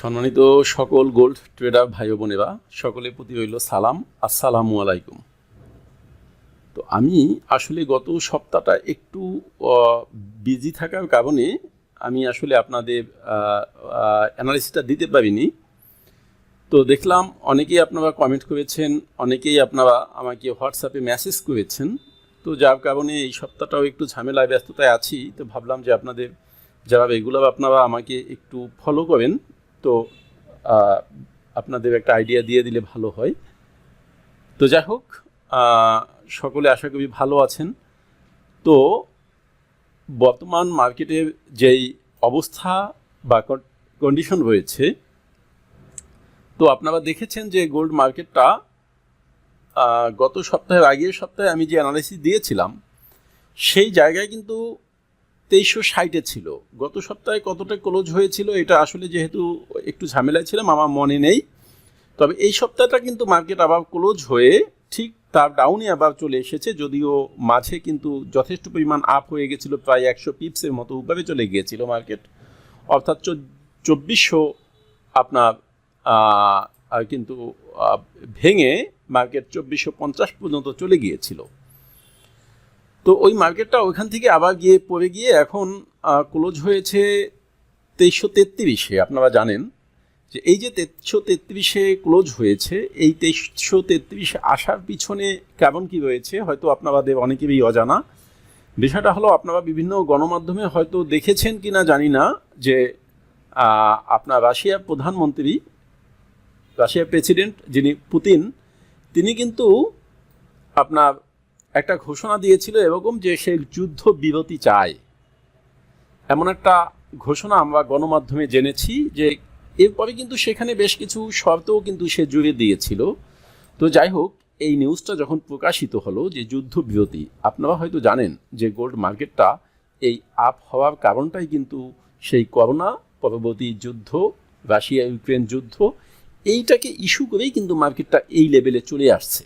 সম্মানিত সকল gold tedder ভাই বোনেরা, সকলের প্রতি রইল সালাম। আসসালামু আলাইকুম। তো আমি আসলে গত সপ্তাহটা একটু বিজি থাকার কারণে আমি আসলে আপনাদের অ্যানালিসিসটা দিতে পারিনি। তো দেখলাম অনেকেই আপনারা কমেন্ট করেছেন, অনেকেই আপনারা আমাকে হোয়াটসঅ্যাপে মেসেজ করেছেন। তো যার কারণে এই সপ্তাহটাও একটু ঝামেলায় ব্যস্ততায় আছি। তো ভাবলাম যে আপনাদের যারা রেগুলার আপনারা আমাকে একটু ফলো করেন তো আপনাদের একটা আইডিয়া দিয়ে দিলে ভালো হয়। তো যাই হোক সকলে আশা করি ভালো আছেন। তো, বর্তমান মার্কেটের যেই অবস্থা বা কন্ডিশন রয়েছে, তো আপনারা দেখেছেন যে গোল্ড মার্কেটটা গত সপ্তাহের আগের সপ্তাহে আমি যে অ্যানালাইসিস দিয়েছিলাম, সেই জায়গায় কিন্তু তেইশশো ষাটে ছিল। গত সপ্তাহে কতটা ক্লোজ হয়েছিল এটা আসলে যেহেতু একটু ঝামেলায় ছিলাম, আমার মনে নেই। তবে এই সপ্তাহটা কিন্তু মার্কেট আবার ক্লোজ হয়ে ঠিক তার ডাউনে আবার চলে এসেছে, যদিও মাঝে কিন্তু যথেষ্ট পরিমাণ আপ হয়ে গেছিল, প্রায় একশো পিপসের মতো উপরে চলে গিয়েছিল মার্কেট অর্থাৎ চব্বিশশো আপনার কিন্তু ভেঙে মার্কেট চব্বিশশো পঞ্চাশ পর্যন্ত চলে গিয়েছিল। তো ওই মার্কেটটা ওইখান থেকে আবার গিয়ে পড়ে গিয়ে এখন ক্লোজ হয়েছে তেইশশো তেত্রিশে, আপনারা জানেন। যে এই যে তেইশশো তেত্রিশে ক্লোজ হয়েছে, এই তেইশশো তেত্রিশে আসার পিছনে কেমন কি রয়েছে, হয়তো আপনাদের অনেকেরই অজানা। বিষয়টা হলো, আপনারা বিভিন্ন গণমাধ্যমে হয়তো দেখেছেন কি না জানি না, যে আপনার রাশিয়ার প্রধানমন্ত্রী, রাশিয়ার প্রেসিডেন্ট যিনি পুতিন, তিনি কিন্তু আপনার একটা ঘোষণা দিয়েছিল এরকম যে সে যুদ্ধ বিরতি চায়। এমন একটা ঘোষণা আমরা গণমাধ্যমে জেনেছি যে এরপরে কিন্তু সেখানে বেশ কিছু শর্তও কিন্তু সে জুড়ে দিয়েছিল। তো যাই হোক, এই নিউজটা যখন প্রকাশিত হলো যে যুদ্ধ বিরতি, আপনারা হয়তো জানেন যে গোল্ড মার্কেটটা এই আপ হওয়ার কারণটাই কিন্তু সেই করোনা, পরবর্তী যুদ্ধ রাশিয়া ইউক্রেন যুদ্ধ, এইটাকে ইস্যু করেই কিন্তু মার্কেটটা এই লেভেলে চলে আসছে।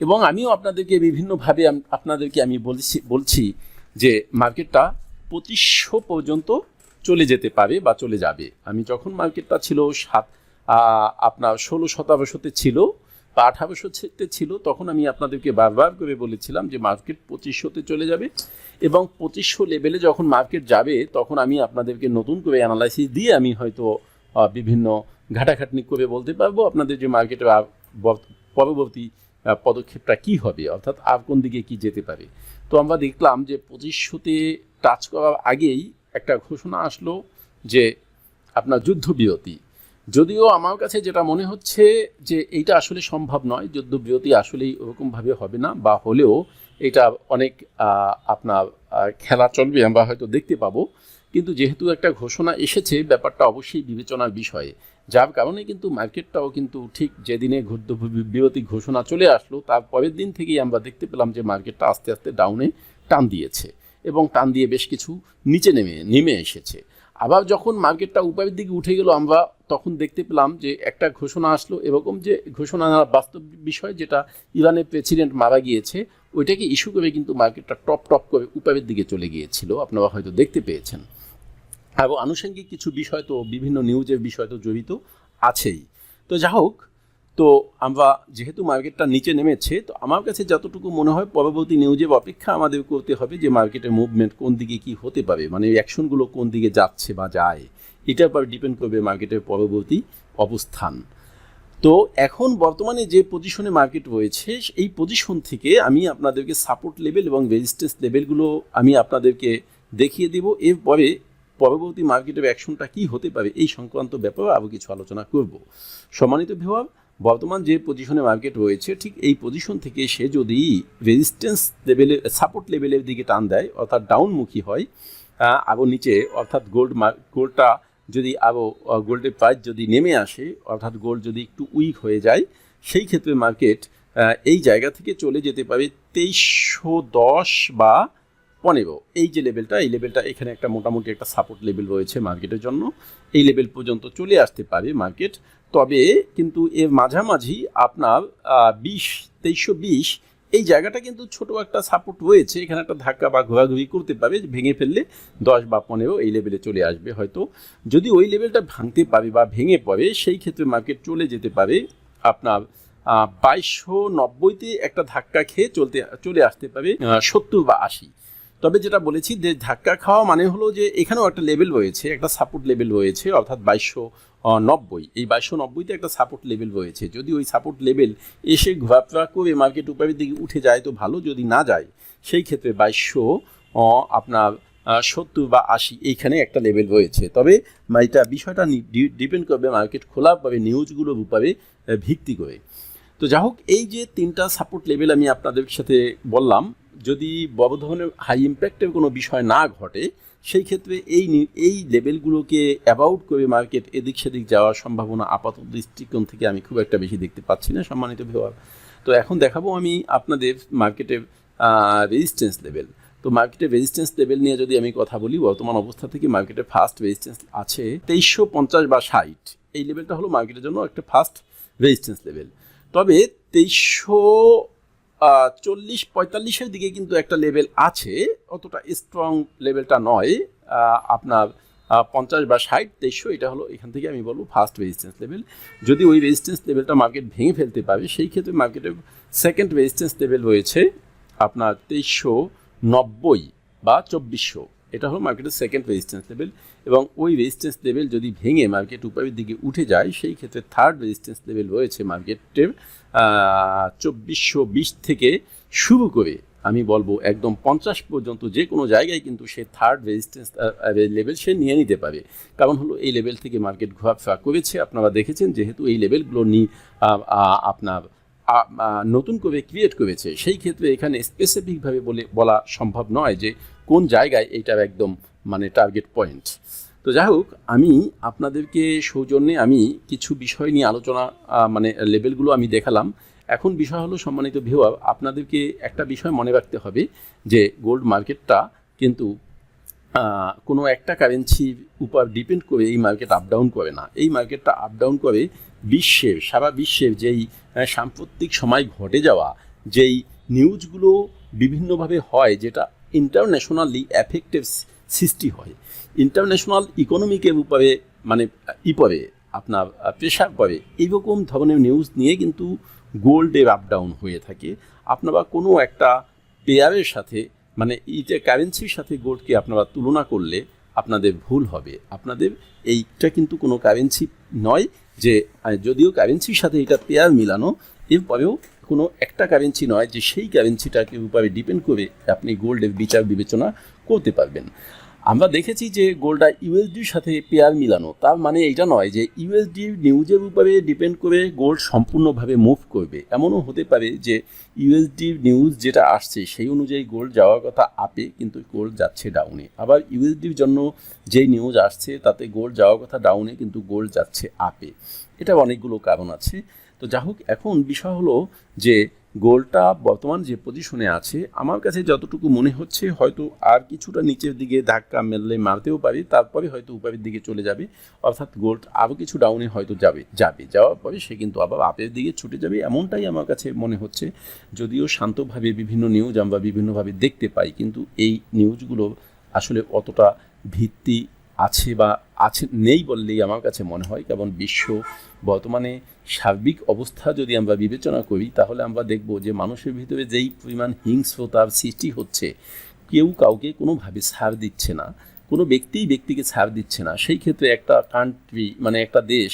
এবং আমিও আপনাদেরকে বিভিন্নভাবে আপনাদেরকে আমি বলছি বলছি যে মার্কেটটা পঁচিশশো পর্যন্ত চলে যেতে পারে বা চলে যাবে। আমি যখন মার্কেটটা ছিল সাত আপনার ষোলো শতাংশতে ছিল বা আঠারোশোতে ছিল, তখন আমি আপনাদেরকে বারবার করে বলেছিলাম যে মার্কেট পঁচিশশোতে চলে যাবে এবং পঁচিশশো লেভেলে যখন মার্কেট যাবে, তখন আমি আপনাদেরকে নতুন করে অ্যানালাইসিস দিয়ে আমি হয়তো বিভিন্ন ঘাটাঘাটনি করে বলতে পারব। আপনাদের যে মার্কেটের আ- পরবর্তী পদক্ষেপটা কি হবে? অর্থাৎ আর কোন দিকে কি যেতে পারে? তো আমরা দেখলাম যে পঁচিশশোতে টাচ করার আগেই একটা ঘোষণা আসলো যে আপনার যুদ্ধবিরতি। যদিও আমার কাছে যেটা মনে হচ্ছে যে এইটা আসলে সম্ভব নয়, যুদ্ধবিরতি আসলেই ওরকমভাবে হবে না বা হলেও এটা অনেক আপনার খেলা চলবে, আমরা হয়তো দেখতে পাবো। কিন্তু যেহেতু একটা ঘোষণা এসেছে, ব্যাপারটা অবশ্যই বিবেচনার বিষয়ে। যার কারণে কিন্তু মার্কেটটাও কিন্তু ঠিক যেদিনে যুদ্ধ বিরতি ঘোষণা চলে আসলো, তার পরের দিন থেকেই আমরা দেখতে পেলাম যে মার্কেটটা আস্তে আস্তে ডাউনে টান দিয়েছে এবং টান দিয়ে বেশ কিছু নিচে নেমে নেমে এসেছে। আবার যখন মার্কেটটা উপরের দিকে উঠে গেল আমরা তখন দেখতে পেলাম যে একটা ঘোষণা আসলো, এরকম যে ঘোষণা বাস্তব বিষয় যেটা ইরানের প্রেসিডেন্ট মারা গিয়েছে, ওইটাকে ইস্যু করে কিন্তু মার্কেটটা টপ টপ করে উপরের দিকে চলে গিয়েছিল। আপনারা হয়তো দেখতে পেয়েছেন। এবং আনুষঙ্গিক কিছু বিষয় তো বিভিন্ন নিউজের বিষয় তো জড়িত আছেই। তো যা হোক, তো আমরা যেহেতু মার্কেটটা নিচে নেমেছে, তো আমার কাছে যতটুকু মনে হয় পরবর্তী নিউজের অপেক্ষা আমাদের করতে হবে যে মার্কেটের মুভমেন্ট কোন দিকে কি হতে পারে মানে অ্যাকশনগুলো কোন দিকে যাচ্ছে বা যায়, এটার উপর ডিপেন্ড করবে মার্কেটের পরবর্তী অবস্থান। তো এখন বর্তমানে যে পজিশনে মার্কেট রয়েছে, এই পজিশন থেকে আমি আপনাদেরকে সাপোর্ট লেভেল এবং রেজিস্ট্যান্স লেভেলগুলো আমি আপনাদেরকে দেখিয়ে দেব। এরপরে পরবর্তী মার্কেটের অ্যাকশনটা কি হতে পারে এই সংক্রান্ত ব্যাপারে আরও কিছু আলোচনা করব। সম্মানিত ভিওয়ার বর্তমান যে পজিশনে মার্কেট রয়েছে, ঠিক এই পজিশন থেকে সে যদি রেজিস্ট্যান্স লেভেলে সাপোর্ট লেভেলের দিকে টান দেয়, অর্থাৎ ডাউনমুখী হয় আরও নিচে, অর্থাৎ গোল্ড গোল্ডটা যদি আরও গোল্ডের প্রাইস যদি নেমে আসে, অর্থাৎ গোল্ড যদি একটু উইক হয়ে যায়, সেই ক্ষেত্রে মার্কেট এই জায়গা থেকে চলে যেতে পারে তেইশশো দশ বা পনেরো এই যে লেভেলটা এই লেভেলটা এখানে একটা মোটামুটি একটা সাপোর্ট লেভেল রয়েছে মার্কেটের জন্য। এই লেভেল পর্যন্ত চলে আসতে পারে মার্কেট তবে কিন্তু এর মাঝামাঝি আপনার বিশ, তেইশশো বিশ, এই জায়গাটা কিন্তু ছোট একটা সাপোর্ট রয়েছে। এখানে একটা ধাক্কা বা ঘোরাঘুরি করতে পারবে ভেঙে ফেললে দশ বা পনেরো এই লেভেলে চলে আসবে হয়তো। যদি ওই লেভেলটা ভাঙতে পারে বা ভেঙে পড়ে, সেই ক্ষেত্রে মার্কেট চলে যেতে পারে। আপনার বাইশশো নব্বইতে একটা ধাক্কা খেয়ে চলতে, চলে আসতে পারে সত্তর বা আশি। তবে যেটা বলেছি যে ধাক্কা খাওয়া মানে হলো যে এখানেও একটা লেভেল রয়েছে, একটা সাপোর্ট লেভেল রয়েছে, অর্থাৎ বাইশশো নব্বই। এই বাইশশো নব্বইতে একটা সাপোর্ট লেভেল রয়েছে। যদি ওই সাপোর্ট লেভেল এসে ঘোরাফেরা করে মার্কেট উপরের দিকে উঠে যায় তো ভালো, যদি না যায়, সেই ক্ষেত্রে বাইশশো আপনার সত্তর বা আশি, এইখানে একটা লেভেল রয়েছে। তবে এটা বিষয়টা ডিপেন্ড করবে মার্কেট খোলা পাবে নিউজগুলোর উপরে ভিত্তি করে। তো যা হোক এই যে তিনটা সাপোর্ট লেভেল আমি আপনাদের সাথে বললাম যদি বড় ধরনের হাই ইম্প্যাক্টের কোনো বিষয় না ঘটে, সেই ক্ষেত্রে এই এই লেভেলগুলোকে অ্যাবাউট করে মার্কেট এদিক সেদিক যাওয়ার সম্ভাবনা আপাতত দৃষ্টিকোণ থেকে আমি খুব একটা বেশি দেখতে পাচ্ছি না সম্মানিত ভিওয়ার তো এখন দেখাবো আমি আপনাদের মার্কেটের রেজিস্ট্যান্স লেভেল তো মার্কেটের রেজিস্ট্যান্স লেভেল নিয়ে যদি আমি কথা বলি, বর্তমান অবস্থা থেকে মার্কেটে ফার্স্ট রেজিস্ট্যান্স আছে তেইশশো পঞ্চাশ বা ষাট। এই লেভেলটা হলো মার্কেটের জন্য একটা ফার্স্ট রেজিস্ট্যান্স লেভেল তবে তেইশশো চল্লিশ পঁয়তাল্লিশের দিকে কিন্তু একটা লেভেল আছে, অতটা স্ট্রং লেভেলটা নয়। আপনার পঞ্চাশ বা ষাট, দেড়শো, এটা হলো এখান থেকে আমি বলব ফার্স্ট রেজিস্ট্যান্স লেভেল যদি ওই রেজিস্ট্যান্স লেভেলটা মার্কেট ভেঙে ফেলতে পারে, সেই ক্ষেত্রে মার্কেটের সেকেন্ড রেজিস্ট্যান্স লেভেল রয়েছে আপনার তেইশশো নব্বই বা চব্বিশশো। এটা হলো মার্কেটের সেকেন্ড রেজিস্ট্যান্স লেভেল এবং ওই রেজিস্ট্যান্স লেভেল যদি ভেঙে মার্কেট উপরের দিকে উঠে যায়, সেই ক্ষেত্রে থার্ড রেজিস্ট্যান্স লেভেল রয়েছে মার্কেটের চব্বিশশো বিশ থেকে শুরু করে, আমি বলব একদম পঞ্চাশ পর্যন্ত যে কোনো জায়গায় কিন্তু সে থার্ড রেজিস্ট্যান্স লেভেল সে নিয়ে নিতে পারে। কারণ হলো এই লেভেল থেকে মার্কেট ঘোরাফেরা করেছে, আপনারা দেখেছেন যেহেতু এই লেভেলগুলো নিয়ে আপনার নতুন করে ক্রিয়েট করেছে। সেই ক্ষেত্রে এখানে স্পেসিফিকভাবে বলে, বলা সম্ভব নয় যে কোন জায়গায় এইটার একদম মানে টার্গেট পয়েন্ট তো যাই হোক, আমি আপনাদেরকে সৌজন্যে আমি কিছু বিষয় নিয়ে আলোচনা মানে লেভেলগুলো আমি দেখালাম। এখন বিষয় হলো, সম্মানিত ভিওয়া আপনাদেরকে একটা বিষয় মনে রাখতে হবে যে গোল্ড মার্কেটটা কিন্তু কোনো একটা কারেন্সির উপর ডিপেন্ড করে এই মার্কেট আপ ডাউন করে না। এই মার্কেটটা আপ ডাউন করে বিশ্বের, সারা বিশ্বের যেই সাম্প্রতিক সময় ঘটে যাওয়া, যেই নিউজগুলো বিভিন্নভাবে হয়, যেটা ইন্টারন্যাশনালি অ্যাফেক্টিভ সৃষ্টি হয়। ইন্টারন্যাশনাল ইকোনমিকের উপরে মানে ই পরে আপনার প্রেশার পরে এইরকম ধরনের নিউজ নিয়ে কিন্তু গোল্ডের আপ ডাউন হয়ে থাকে। আপনারা কোনো একটা পেয়ারের সাথে মানে এইটা কারেন্সির সাথে গোল্ডকে আপনারা তুলনা করলে আপনাদের ভুল হবে। আপনাদের এইটা কিন্তু কোনো কারেন্সি নয় যে যদিও কারেন্সির সাথে এটা পেয়ার মিলানো, এরপরেও কোনো একটা কারেন্সি নয় যে সেই কারেন্সিটাকে উপরে ডিপেন্ড করে আপনি গোল্ডের বিচার বিবেচনা করতে পারবেন। আমরা দেখেছি যে গোল্ডটা ইউএসডির সাথে পেয়ার মিলানো, তার মানে এটা নয় যে ইউএসডি নিউজের উপরে ডিপেন্ড করে গোল্ড সম্পূর্ণভাবে মুভ করবে। এমনও হতে পারে যে ইউএসডি নিউজ যেটা আসছে সেই অনুযায়ী গোল্ড যাওয়ার কথা আপে, কিন্তু গোল্ড যাচ্ছে ডাউনে আবার ইউএসডির জন্য যেই নিউজ আসছে তাতে গোল্ড যাওয়ার কথা ডাউনে কিন্তু গোল্ড যাচ্ছে আপে। এটা অনেকগুলো কারণ আছে। তো যা হোক, এখন বিষয় হলো যে গোলটা বর্তমান যে পজিশনে আছে, আমার কাছে যতটুকু মনে হচ্ছে হয়তো আর কিছুটা নিচের দিকে ধাক্কা মেললে মারতেও পারি, তারপরে হয়তো উপরের দিকে চলে যাবে। অর্থাৎ গোল্ড আরও কিছু ডাউনে হয়তো যাবে যাবে। যাওয়ার পরে সে কিন্তু আবার আপের দিকে ছুটে যাবে, এমনটাই আমার কাছে মনে হচ্ছে। যদিও শান্তভাবে বিভিন্ন নিউজ আমরা বিভিন্নভাবে দেখতে পাই, কিন্তু এই নিউজগুলো আসলে অতটা ভিত্তি আছে বা আছে, নেই বললেই আমার কাছে মনে হয়। কারণ বিশ্ব বর্তমানে সার্বিক অবস্থা যদি আমরা বিবেচনা করি, তাহলে আমরা দেখব যে মানুষের ভিতরে যেই পরিমাণ হিংস্রতার সৃষ্টি হচ্ছে, কেউ কাউকে কোনোভাবে ছাড় দিচ্ছে না। কোনো ব্যক্তিই ব্যক্তিকে ছাড় দিচ্ছে না। সেই ক্ষেত্রে একটা কান্ট্রি মানে একটা দেশ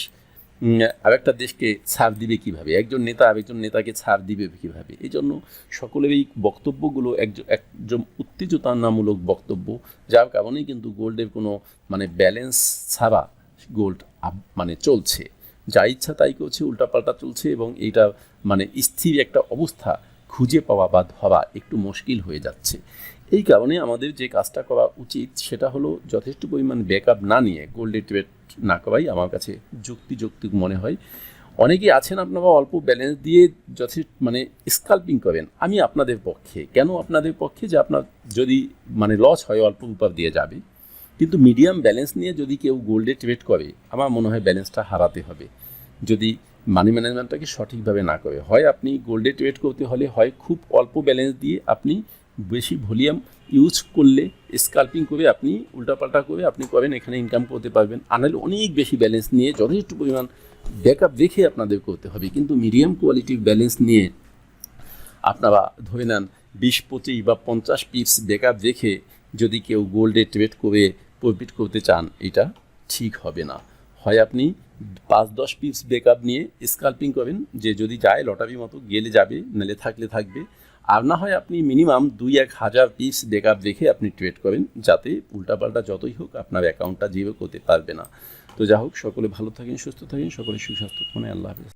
আরেকটা দেশকে ছাড় দিবে কীভাবে? একজন নেতা আরেকজন নেতাকে ছাড় দিবে কীভাবে? এই জন্য সকলের এই বক্তব্যগুলো একজন একজন উত্তেজনামূলক বক্তব্য, যার কারণেই কিন্তু গোল্ডের কোনো মানে ব্যালেন্স ছাড়া গোল্ড মানে চলছে। যা ইচ্ছা তাই করছে, উল্টাপাল্টা চলছে এবং এইটা মানে স্থির একটা অবস্থা খুঁজে পাওয়া বা ধরা একটু মুশকিল হয়ে যাচ্ছে। এই কারণে আমাদের যে কাজটা করা উচিত সেটা হলো যথেষ্ট পরিমাণ ব্যাকআপ না নিয়ে গোল্ডে ট্রেড না করাই আমার কাছে যুক্তিযৌক্তিক মনে হয়। অনেকেই আছেন আপনারা অল্প ব্যালেন্স দিয়ে যথেষ্ট মানে স্কাল্পিং করেন। আমি আপনাদের পক্ষে, কেন আপনাদের পক্ষে? যে আপনার যদি মানে লস হয়, অল্প উপার দিয়ে যাবে। কিন্তু মিডিয়াম ব্যালেন্স নিয়ে যদি কেউ গোল্ডে ট্রেড করে, আমার মনে হয় ব্যালেন্সটা হারাতে হবে। যদি মানি ম্যানেজমেন্টটাকে সঠিকভাবে না করে, হয় আপনি গোল্ডে ট্রেড করতে হলে হয় খুব অল্প ব্যালেন্স দিয়ে আপনি বেশি ভলিউম ইউজ করলে স্কাল্পিং করে আপনি উল্টাপাল্টা করে আপনি করেন, এখানে ইনকাম করতে পারবেন। আনালে অনেক বেশি ব্যালেন্স নিয়ে যথেষ্ট পরিমাণ ব্যাকআপ রেখে আপনাদের করতে হবে। কিন্তু মিডিয়াম কোয়ালিটির ব্যালেন্স নিয়ে আপনারা ধরে নেন বিশ পঁচিশ বা পঞ্চাশ পিপস ব্যাকআপ রেখে যদি কেউ গোল্ডে ট্রেড করে প্রফিট করতে চান, এটা ঠিক হবে না। হয় আপনি পাঁচ দশ পিস ব্যাকআপ নিয়ে স্কাল্পিং করেন যে যদি যায় লটারি মতো গেলে যাবে নালে থাকলে থাকবে। আর না হয় আপনি মিনিমাম দুই এক হাজার পিস ব্যাকআপ দেখে আপনি ট্রেড করেন যাতে উল্টাপাল্টা যতই হোক আপনার অ্যাকাউন্টটা জিরো করতে পারবে না। তো যা হোক সকলে ভালো থাকেন, সুস্থ থাকেন, সকলে সুস্বাস্থ্য মানে আল্লাহ হাফিজ।